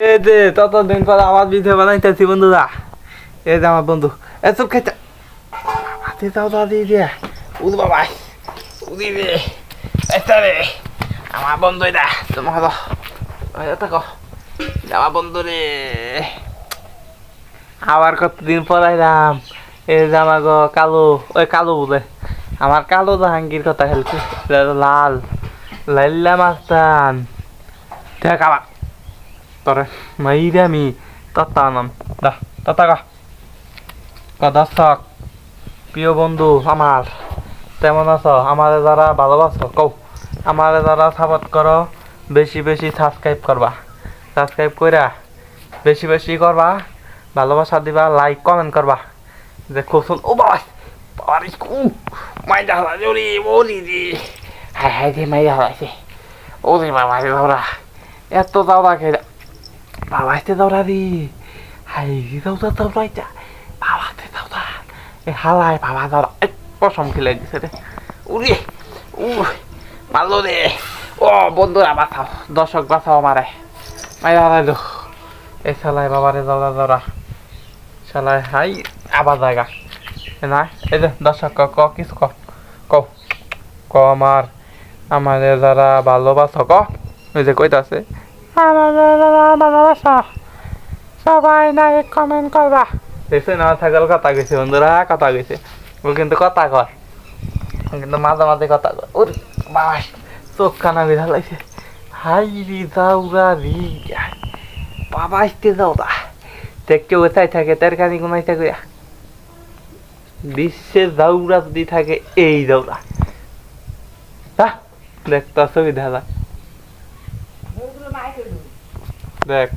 এই যে ততদিন পর আমার ভিডিও বানাইতেছি বন্ধুরা। এই যে আমার বন্ধু। এসব খেতে হাতে দাও দাদি দিয়ে উদ বাবা উদি রে এটা রে আমার বন্ধু এটা তোমার হলো থাকো। আমার বন্ধু রে। আবার কতদিন পর আইলাম। এই যে আমার গো কালো, ওই কালো বলে। আমার কালো জাহাঙ্গীর কথা খেলছে। লাল। লাইল্লা মাস্তান। দেখ আবার। তোরে মাইরে আমি তত্তা নাম দা তত্তা কা দর্শক প্রিয় বন্ধু আমার তেমন আছো আমার যারা ভালোবাসো কও আমার যারা সাপোর্ট করো বেশি বেশি সাবস্ক্রাইব করবা সাবস্ক্রাইব কইরা বেশি বেশি করবা ভালোবাসা দিবা লাইক কমেন্ট করবা যে খুব সুন ও বাবা বাবা রে উ মাইরা হালা জোরি রে হাই হাই রে মাইরা হালাইছে ওরে বাবা রে বাবা এত দাওরা খেয়ে বাবা আসতে দাওরা রে হাই দাওরা দাওরা এটা বাবা আসতে এ হালাই বাবা এ পশম খেলে গেছে রে উরে উ মারলো রে ও বন্ধুরা বাঁচাও দর্শক বাঁচাও আমারে মাইরা হালাইলো এ শালাই বাবারে দাওরা দাওরা শালাই হাই আবার জায়গা না এই যে দর্শক ক ক কিছু ক ক ক আমার আমাদের যারা ভালোবাসো ক ওই যে কইতাছে সবাই নাই কমেন্ট করবা দেখছে না থাকলে কথা গেছে বন্ধুরা কথা গেছে ও কিন্তু কথা কয় কিন্তু মাঝে মাঝে কথা কয় ওর বাবা চোখ কানা বিধা লাগছে হাই রি যাওরা রি বাবা আসতে যাও তা দেখতে কোথায় থাকে তার কানি কোনায় থাকে বিশ্বের দাউরা যদি থাকে এই দাউরা হ্যাঁ দেখতে সুবিধা দেখ